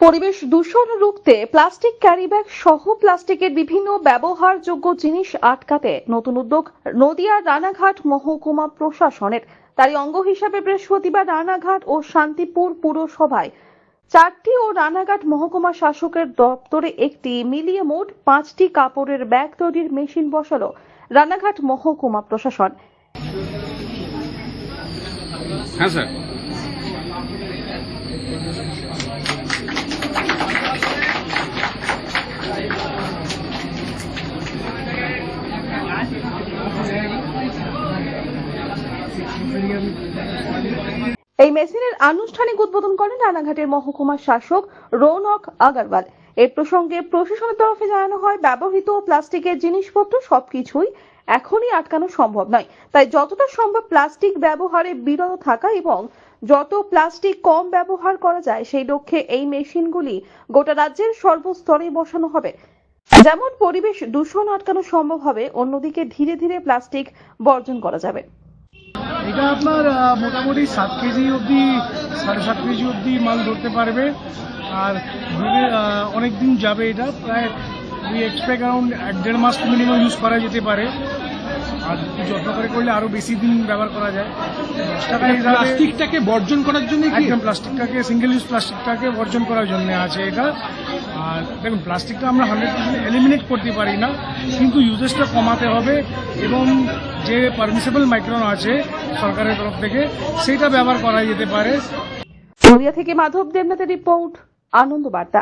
পরিবেশ দূষণ রুখতে প্লাস্টিক ক্যারিব্যাগ সহ প্লাস্টিকের বিভিন্ন ব্যবহারযোগ্য জিনিস আটকাতে নতুন উদ্যোগ নদিয়ার রানাঘাট মহকুমা প্রশাসনের। তারই অঙ্গ হিসাবে বৃহস্পতিবার রানাঘাট ও শান্তিপুর পুরসভায় চারটি ও রানাঘাট মহকুমা শাসকের দপ্তরে একটি মিলিয়ে মোট পাঁচটি কাপড়ের ব্যাগ তৈরির মেশিন বসালো রানাঘাট মহকুমা প্রশাসন। হ্যাঁ এই মেশিনের আনুষ্ঠানিক উদ্বোধন করেন রানাঘাটের মহকুমা শাসক রৌনক আগারওয়াল। এ প্রসঙ্গে প্রশাসনের তরফে জানানো হয়, ব্যবহৃত প্লাস্টিকের জিনিসপত্র সবকিছুই এখনই আটকানো সম্ভব নয়। তাই যতটা সম্ভব প্লাস্টিক ব্যবহারে বিরত থাকা এবং যত প্লাস্টিক কম ব্যবহার করা যায়, সেই লক্ষ্যে এই মেশিনগুলি গোটা রাজ্যের সর্বস্তরে বসানো হবে। যেমন পরিবেশ দূষণ আটকানো সম্ভব হবে, অন্যদিকে ধীরে ধীরে প্লাস্টিক বর্জন করা যাবে। এটা আপনার মোটামুটি সাত কেজি অবধি, সাড়ে সাত কেজি অবধি মাল ধরতে পারবে। আর অনেক দিন যাবে এটা। প্রায় উই এক্সপেক্ট অ্যারাউন্ড এক দেড় মাস মিনিমাম ইউজ করা যেতে পারে। আর একটু যত্ন করে করলে আরও বেশি দিন ব্যবহার করা যায়। টাকা প্লাস্টিকটাকে বর্জন করার জন্য একদম প্লাস্টিকটাকে সিঙ্গেল ইউজ প্লাস্টিকটাকে বর্জন করার জন্য আছে এটা। আর দেখুন প্লাস্টিকটা আমরা হান্ড্রেড পার্সেন্ট এলিমিনেট করতে পারি না কিন্তু ইউজেসটা কমাতে হবে এবং যে পারমিসেবল মাইক্রন আছে সরকারের তরফ থেকে সেটা ব্যবহার করা যেতে পারে। নদিয়া থেকে মাধব দেবনাথের রিপোর্ট আনন্দ বার্তা।